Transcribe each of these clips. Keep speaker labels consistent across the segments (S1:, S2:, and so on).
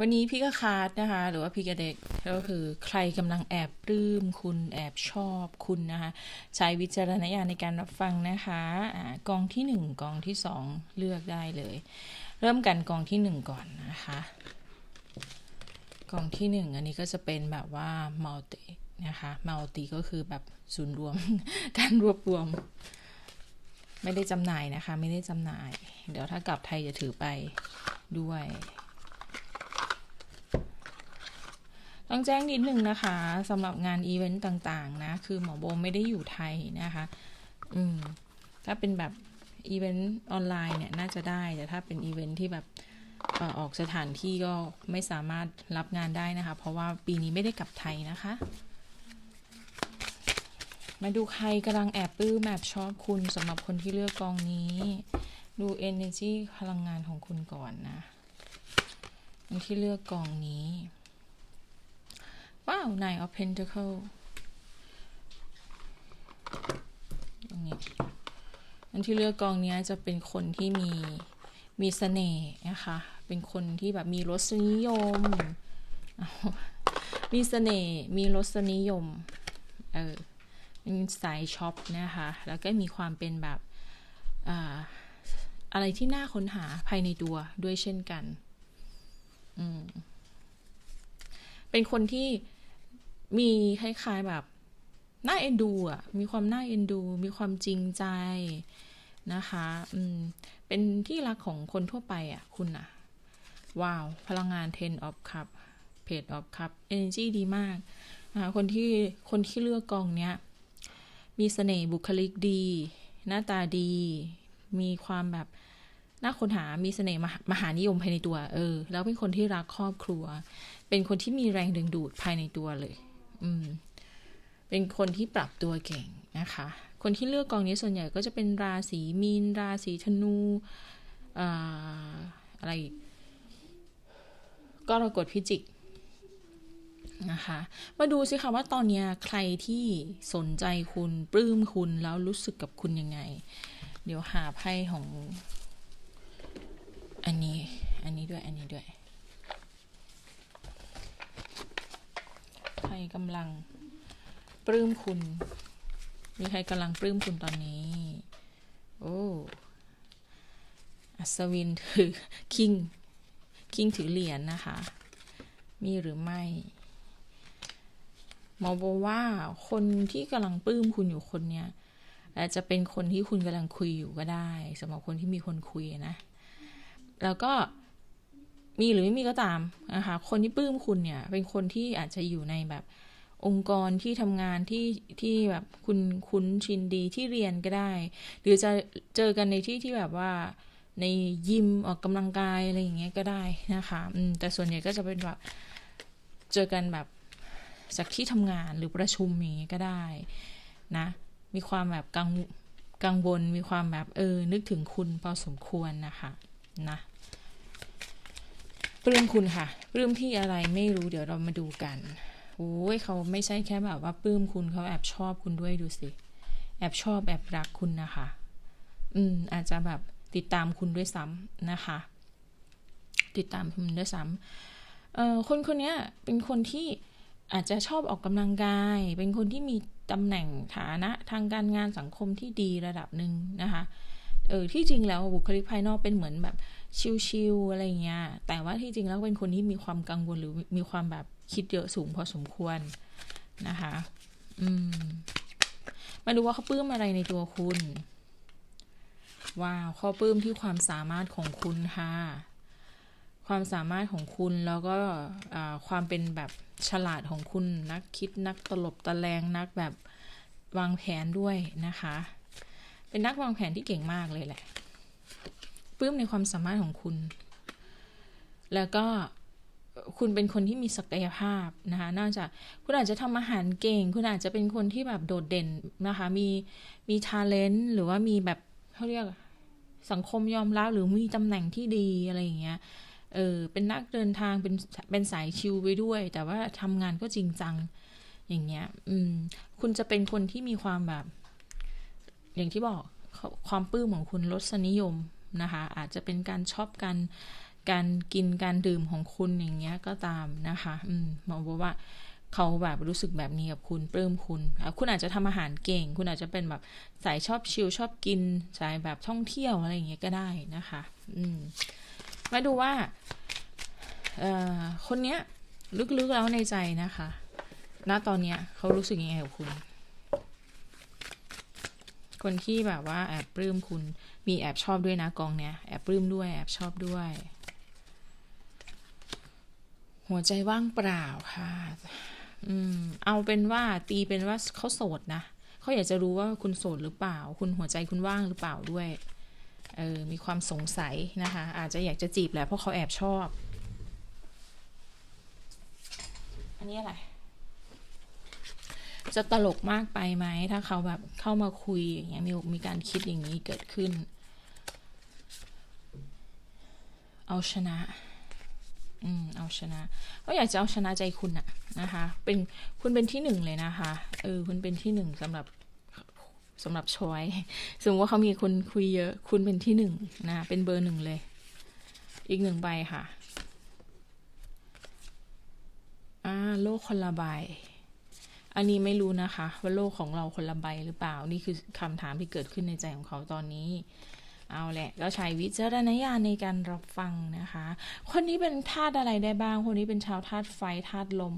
S1: วันนี้พี่ก็คาดนะคะ หรือว่าพี่กระเด็กก็คือใครกำลังแอบปลื้มคุณแอบชอบคุณนะคะ ใช้วิจารณญาณในการรับฟังนะคะอ่ากองที่หนึ่งกองที่สองเลือกได้เลย เริ่มกันกองที่หนึ่งก่อนนะคะกองที่หนึ่งอันนี้ก็จะเป็นแบบว่า multi นะคะ multi ก็คือแบบศูนย์รวม การรวบรวม ไม่ได้จำหน่ายนะคะ ไม่ได้จำหน่าย เดี๋ยวถ้ากลับไทยจะถือไปด้วย ต้องแจ้งนิดนึงนะคะสำหรับงานอีเวนต์ต่างๆนะ คือหมอโบไม่ได้อยู่ไทยนะคะ อืม ถ้าเป็นแบบอีเวนต์ออนไลน์เนี่ยน่าจะได้ แต่ถ้าเป็นอีเวนต์ที่แบบอออกสถานที่ก็ไม่สามารถรับงานได้นะคะ เพราะว่าปีนี้ไม่ได้กลับไทยนะคะ มาดูใครกำลังแอบปื้มแอบชอบคุณสำหรับคนที่เลือกกองนี้ ดู energy พลังงานของคุณก่อนนะคนที่เลือกกองนี้ ว้าว nine of pentacle ตรงนี้อันที่เลือกกองนี้จะเป็นคนที่มี มีเสน่ห์นะคะ เป็นคนที่แบบมีรสนิยม มีเสน่ห์ มีรสนิยม เออสายช็อปนะคะ แล้วก็มีความเป็นแบบออะไรที่น่าค้นหาภายในตัวด้วยเช่นกัน อืม เป็นคนที่ มีคล้ายๆแบบน่าเอ็นดูอะ มีความน่าเอ็นดู มีความจริงใจนะคะอืมเป็นที่รักของคนทั่วไปอะ คุณอะ ว้าว พลังงาน ten of cup page of cup energy ดีมากนะคะคนที่คนที่เลือกกองเนี้ย มีเสน่ห์บุคลิกดี หน้าตาดี มีความแบบน่าค้นหา มีเสน่ห์มหานิยมภายในตัว เออ แล้วเป็นคนที่รักครอบครัว เป็นคนที่มีแรงดึงดูดภายในตัวเลย อืม เป็นคนที่ปรับตัวเก่งนะคะ คนที่เลือกกองนี้ส่วนใหญ่ก็จะเป็นราศีมีน ราศีธนูอะไรก็รกฎพิจิกนะคะ มาดูสิคะว่าตอนนี้ใครที่สนใจคุณปลื้มคุณแล้วรู้สึกกับคุณยังไง เดี๋ยวหาไพ่ของ อันนี้ อันนี้ด้วย อันนี้ด้วย ใค รกำลังปลื้มคุณ มีใครกำลังปลื้มคุณตอนนี้ โอ้ อัศวินถือคิง คิงถือเหรียญนะคะ มีหรือไม่หมอบอกว่าคนที่กำลังปลื้มคุณอยู่คนเนี้ยอาจจะเป็นคนที่คุณกำลังคุยอยู่ก็ได้สำหรับคนที่มีคนคุยนะ แล้วก็ มีหรือไม่มีก็ตามนะคะคนที่ปลื้มคุณเนี่ย เป็นคนที่อาจจะอยู่ในแบบองค์กรที่ทำงานที่ที่แบบคุณคุ้นชินดีที่เรียนก็ได้ หรือจะเจอกันในที่ที่แบบว่าในยิมออกกำลังกายอะไรอย่างเงี้ยก็ได้นะคะอืมแต่ส่วนใหญ่ก็จะเป็นแบบเจอกันแบบจากที่ทำงานหรือประชุมอย่างเงี้ยก็ได้นะ มีความแบบกังกังวลมีความแบบเออนึกถึงคุณพอสมควรนะคะนะ ปลื้มคุณค่ะปลื้มที่อะไรไม่รู้เดี๋ยวเรามาดูกันโอ้ยเขาไม่ใช่แค่แบบว่าปลื้มคุณเขาแอบชอบคุณด้วยดูสิแอบชอบแอบรักคุณนะคะ อืม อาจจะแบบติดตามคุณด้วยซ้ำนะคะ ติดตามคุณด้วยซ้ำเอ่อคนคนนี้เป็นคนที่อาจจะชอบออกกำลังกาย เป็นคนที่มีตำแหน่งฐานะทางการงานสังคมที่ดีระดับหนึ่งนะคะเออที่จริงแล้วบุคลิกภายนอกเป็นเหมือนแบบ ชิลๆอะไรเงี้ย แต่ว่าที่จริงแล้วเป็นคนที่มีความกังวลหรือมีความแบบคิดเยอะสูงพอสมควรนะคะ อืม มาดูว่าเขาปลื้มอะไรในตัวคุณ ว้าวเขาปลื้มที่ความสามารถของคุณค่ะ ความสามารถของคุณแล้วก็ความเป็นแบบฉลาดของคุณนักคิดนักตลบตะแลงนักแบบวางแผนด้วยนะคะ เป็นนักวางแผนที่เก่งมากเลยแหละ ปลื้มในความสามารถของคุณ แล้วก็คุณเป็นคนที่มีศักยภาพนะคะนอกจากคุณอาจจะทำอาหารเก่ง คุณอาจจะเป็นคนที่แบบโดดเด่นนะคะ มีมีทาเลนต์หรือว่ามีแบบเขาเรียกสังคมยอมรับหรือมีตำแหน่งที่ดีอะไรอย่างเงี้ย เออ เป็นนักเดินทาง เป็น เป็นสายชิลไปด้วย แต่ว่าทำงานก็จริงจัง อย่างเงี้ย อืม คุณจะเป็นคนที่มีความแบบ อย่างที่บอก ความปลื้มของคุณลดสนิยม นะคะอาจจะเป็นการชอบกันการกินการดื่มของคุณอย่างเงี้ยก็ตามนะคะอืมมอบอกว่าเขาแบบรู้สึกแบบนี้กับคุณปลื้มคุณ คุณอาจจะทำอาหารเก่ง คุณอาจจะเป็นแบบสายชอบชิลชอบกินสายแบบท่องเที่ยวอะไรอย่างเงี้ยก็ได้นะคะ อืมมาดูว่าเอ่อคนเนี้ยลึกๆแล้วในใจนะคะ ณตอนเนี้ยเขารู้สึกยังไงกับคุณ คนที่แบบว่าแอบปลื้มคุณมีแอบชอบด้วยนะกองเนี้ยแอบปลื้มด้วยแอบชอบด้วย หัวใจว่างเปล่าค่ะ อืม เอาเป็นว่าตีเป็นว่าเขาโสดนะเขาอยากจะรู้ว่าคุณโสดหรือเปล่า คุณหัวใจคุณว่างหรือเปล่าด้วยเออมีความสงสัยนะคะ อาจจะอยากจะจีบแหละเพราะเขาแอบชอบ อันนี้อะไร จะตลกมากไปไหม ถ้าเขาแบบเข้ามาคุยอย่างเงี้ยมีมีการคิดอย่างนี้เกิดขึ้น เอาชนะ อืม เอาชนะ ก็อยากจะเอาชนะใจคุณอะนะคะ เป็นคุณเป็นที่หนึ่งเลยนะคะ เออ คุณเป็นที่หนึ่งสำหรับสำหรับชอยสมมติว่าเขามีคนคุยเยอะ คุณเป็นที่หนึ่งนะ เป็นเบอร์หนึ่งเลย อีกหนึ่งใบค่ะ อ่า โลกคนละใบ อันนี้ไม่รู้นะคะว่าโลกของเราคนละใบหรือเปล่า นี่คือคำถามที่เกิดขึ้นในใจของเขาตอนนี้ เอาแหละก็ใช้วิจารณญาณในการรับฟังนะคะ คนนี้เป็นธาตุอะไรได้บ้าง คนนี้เป็นชาวธาตุไฟธาตุลม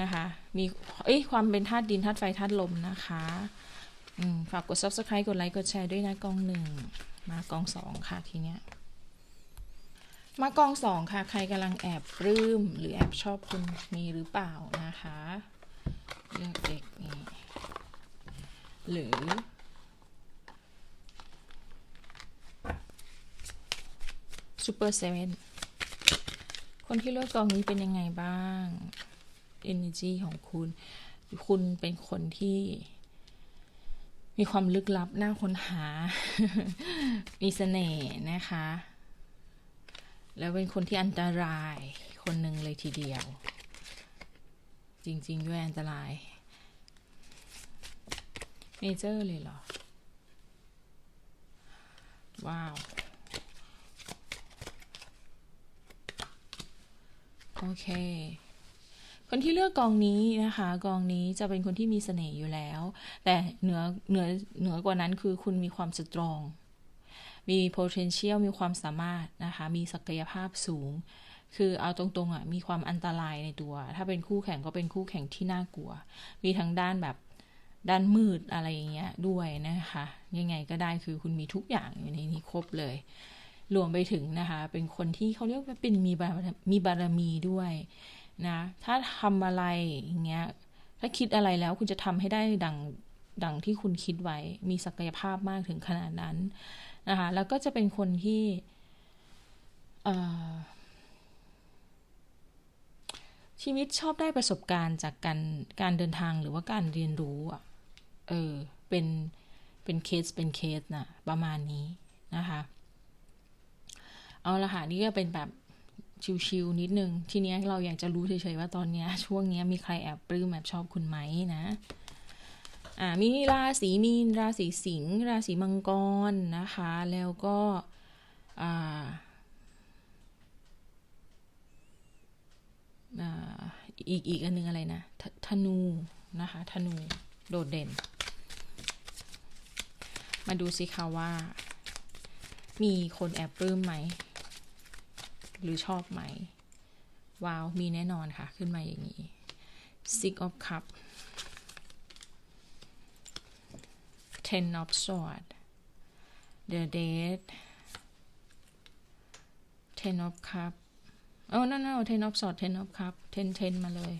S1: นะคะ มีเอ้ยความเป็นธาตุดินธาตุไฟธาตุลมนะคะฝากกด subscribe กดไลค์กดแชร์ด้วยนะกองหนึ่งมากองสองค่ะทีเนี้ยมากองสองค่ะ ใครกำลังแอบปลื้ม หรือแอบชอบคุณมีหรือเปล่านะคะ เลือกเด็กนี้หรือซูเปอร์เซเว่นคนที่เลือกกองนี้เป็นยังไงบ้าง energy ของคุณ คุณเป็นคนที่มีความลึกลับ น่าค้นหา มีเสน่ห์นะคะ แล้วเป็นคนที่อันตรายคนหนึ่งเลยทีเดียว จริง ๆ ด้วยอันตราย เมเจอร์เลยเหรอ ว้าว โอเค คนที่เลือกกองนี้นะคะ กองนี้จะเป็นคนที่มีเสน่ห์อยู่แล้ว แต่เหนือเหนือเหนือกว่านั้นคือคุณมีความสตรอง มี potential มีความสามารถนะคะ มีศักยภาพสูง คือเอาตรงๆอะมีความอันตรายในตัว ถ้าเป็นคู่แข่งก็เป็นคู่แข่งที่น่ากลัว มีทั้งด้านแบบด้านมืดอะไรอย่างเงี้ยด้วยนะคะ ยังไงก็ได้คือคุณมีทุกอย่างอยู่ในนี้ครบเลย รวมไปถึงนะคะ เป็นคนที่เขาเรียกว่าเป็นมีบารมีบารมีด้วยนะ ถ้าทำอะไรอย่างเงี้ย ถ้าคิดอะไรแล้วคุณจะทำให้ได้ดังดังที่คุณคิดไว้ มีศักยภาพมากถึงขนาดนั้นนะคะ แล้วก็จะเป็นคนที่ ชีวิตชอบได้ประสบการณ์จากการการเดินทางหรือว่าการเรียนรู้อะ เออ เป็น เป็นเคส เป็นเคสนะประมาณนี้นะคะ เอาละค่ะ นี่ก็เป็นแบบชิวๆนิดนึง ทีนี้เราอยากจะรู้เฉยๆว่าตอนนี้ช่วงนี้มีใครแอบปลื้มแอบชอบคุณไหมนะ อ่า มีราศีมีน ราศีสิงห์ ราศีมังกรนะคะ แล้วก็ อ่า อีกอีกอันนึงอะไรนะธนูนะคะธนูโดดเด่น มาดูสิคะว่า มีคนแอบปลื้มไหม หรือชอบไหม ว้าว มีแน่นอนค่ะ ขึ้นมาอย่างนี้ Six of Cup Ten of Sword The Dead Ten of Cup โอ้นั่นๆ Ten of Sword Ten of Cup Ten Ten มาเลย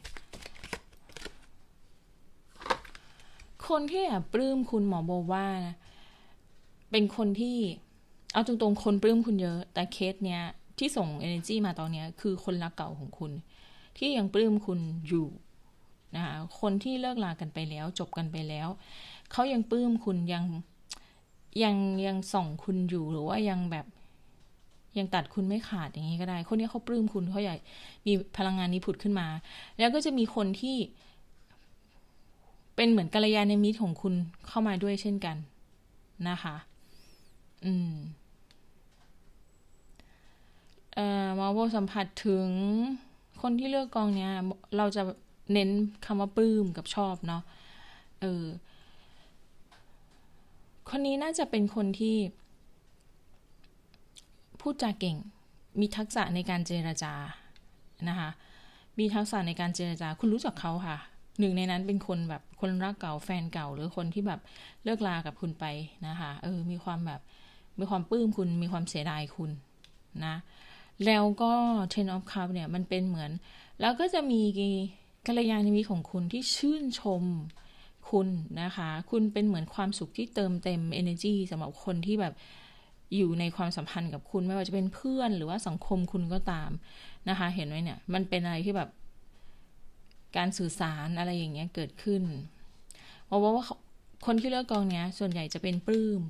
S1: คนที่แอบปลื้มคุณหมอโบว่านะเป็นคนที่ เอาตรงๆ คนปลื้มคุณเยอะ แต่เคสเนี้ย ที่ส่ง energy มาตอนเนี้ย คือคนรักเก่าของคุณ ที่ยังปลื้มคุณอยู่นะคะคนที่เลิกลากันไปแล้ว จบกันไปแล้ว เขายังปลื้มคุณยังยังยังส่องคุณอยู่หรือว่ายังแบบ ยังตัดคุณไม่ขาดอย่างนี้ก็ได้ คนนี้เขาปลื้มคุณเขาใหญ่ มีพลังงานนี้ผุดขึ้นมา แล้วก็จะมีคนที่ เป็นเหมือนกัลยาณมิตรของคุณเข้ามาด้วยเช่นกันนะคะ อืมเอ่อมาโวสัมผัสถึงคนที่เลือกกองเนี้ย เราจะเน้นคำว่าปลื้มกับชอบเนาะเออคนนี้น่าจะเป็นคนที่ พูดจาเก่ง มีทักษะในการเจรจานะคะ มีทักษะในการเจรจา คุณรู้จักเขาค่ะ หนึ่งในนั้นเป็นคนแบบคนรักเก่าแฟนเก่า หรือคนที่แบบเลิกลากับคุณไปนะคะ เออ มีความแบบ มีความปลื้มคุณ มีความเสียดายคุณนะ แล้วก็ Ten of Cups เนี่ย มันเป็นเหมือน แล้วก็จะมีกัลยาณมิตรของคุณที่ชื่นชมคุณนะคะ คุณเป็นเหมือนความสุขที่เติมเต็ม energy สำหรับคนที่แบบ อยู่ในความสัมพันธ์กับคุณไม่ว่าจะเป็นเพื่อนหรือว่าสังคมคุณก็ตามนะคะ เห็นไหมเนี่ย มันเป็นอะไรที่แบบการสื่อสารอะไรอย่างเงี้ยเกิดขึ้นเพราะว่าคนที่เลือกกองเนี้ย ส่วนใหญ่จะเป็นปลื้ม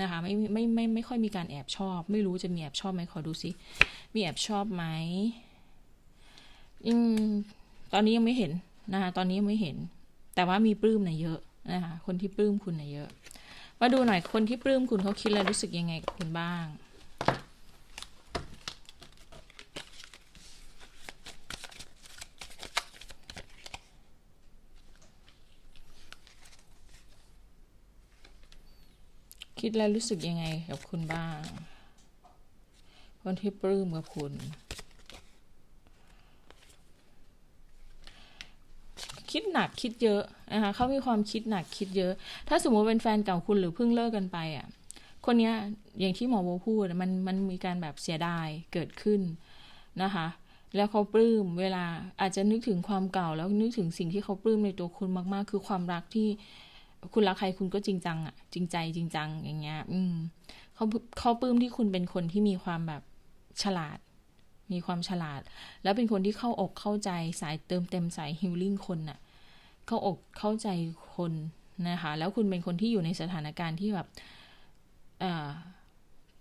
S1: นะคะไม่ไม่ไม่ไม่ค่อยมีการแอบชอบ ไม่รู้จะมีแอบชอบไหมขอดูซิมีแอบชอบไหมอืมตอนนี้ยังไม่เห็นนะคะตอนนี้ยังไม่เห็น แต่ว่ามีปลื้มนะเยอะนะคะคนที่ปลื้มคุณนะเยอะ มาดูหน่อยคนที่ปลื้มคุณเขาคิดอะไรรู้สึกยังไงกับคุณบ้าง คิดแล้วรู้สึกยังไงกับคุณบ้าง คนที่ปลื้มกับคุณ คิดหนักคิดเยอะนะคะเขามีความคิดหนักคิดเยอะ ถ้าสมมติเป็นแฟนเก่าคุณหรือเพิ่งเลิกกันไปอะคนเนี้ยอย่างที่หมอโบพูดมันมันมีการแบบเสียดายเกิดขึ้นนะคะ แล้วเขาปลื้มเวลาอาจจะนึกถึงความเก่า แล้วนึกถึงสิ่งที่เขาปลื้มในตัวคุณมาก ๆ คือความรักที่คุณรักใครคุณก็จริงจังอะ จริงใจจริงจังอย่างเงี้ย อืมเขาเขาปลื้มที่คุณเป็นคนที่มีความแบบฉลาด มีความฉลาด แล้วเป็นคนที่เข้าอกเข้าใจสายเติมเต็มสายฮิลลิ่งคนน่ะ เข้าอกเข้าใจคนนะคะ แล้วคุณเป็นคนที่อยู่ในสถานการณ์ที่แบบ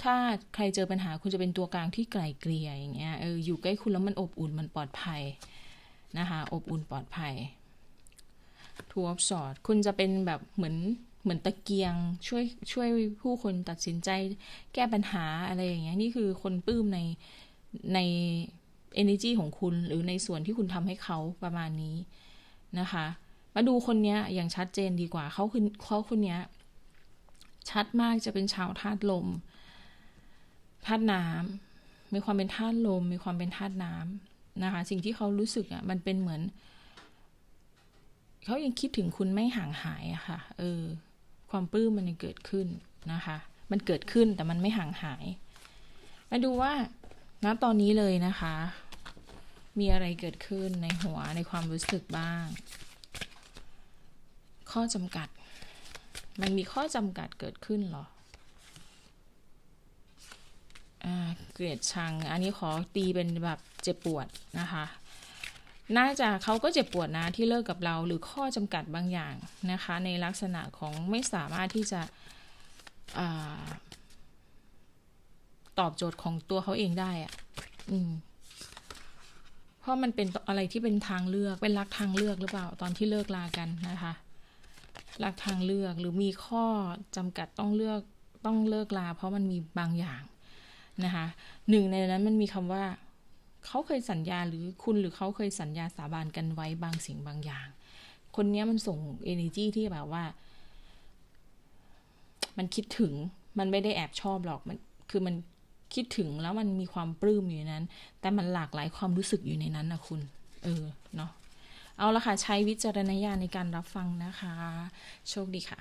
S1: ถ้าใครเจอปัญหาคุณจะเป็นตัวกลางที่ไกลเกลี่ยอย่างเงี้ย เออ อยู่ใกล้คุณแล้วมันอบอุ่นมันปลอดภัยนะคะ อบอุ่นปลอดภัยทูออฟสอดคุณจะเป็นแบบเหมือนเหมือนตะเกียงช่วยช่วยผู้คนตัดสินใจแก้ปัญหาอะไรอย่างเงี้ย นี่คือคนปลื้มใน ใน energy ของคุณหรือในส่วนที่คุณทำให้เขาประมาณนี้นะคะ มาดูคนนี้อย่างชัดเจนดีกว่าเขาคือเขาคนนี้ชัดมากจะเป็นชาวธาตุลมธาตุน้ำมีความเป็นธาตุลม มีความเป็นธาตุน้ำนะคะ สิ่งที่เขารู้สึกอะมันเป็นเหมือนเขายังคิดถึงคุณไม่ห่างหายอะค่ะ เออ ความปลื้มมันยังเกิดขึ้นนะคะ มันเกิดขึ้นแต่มันไม่ห่างหาย มาดูว่า ณตอนนี้เลยนะคะ มีอะไรเกิดขึ้นในหัวในความรู้สึกบ้าง ข้อจำกัด มันมีข้อจำกัดเกิดขึ้นหรอเกลียดชัง อันนี้ขอตีเป็นแบบเจ็บปวดนะคะ น่าจะเขาก็เจ็บปวดนะที่เลิกกับเราหรือข้อจำกัดบางอย่างนะคะ ในลักษณะของไม่สามารถที่จะ ตอบโจทย์ของตัวเขาเองได้อะอืม เพราะมันเป็นอะไรที่เป็นทางเลือก เป็นรักทางเลือกหรือเปล่า ตอนที่เลิกลากันนะคะ รักทางเลือกหรือมีข้อจำกัดต้องเลือกต้องเลิกลา เพราะมันมีบางอย่างนะคะหนึ่งในนั้นมันมีคำว่าเขาเคยสัญญาหรือคุณหรือเขาเคยสัญญาสาบานกันไว้บางสิ่งบางอย่าง คนนี้มันส่ง energy ที่แบบว่า มันคิดถึงมันไม่ได้แอบชอบหรอกมันคือมัน คิดถึงแล้วมันมีความปลื้มอยู่นั้น แต่มันหลากหลายความรู้สึกอยู่ในนั้นนะคุณ เออ เนาะเอาละค่ะ ใช้วิจารณญาณในการรับฟังนะคะ โชคดีค่ะ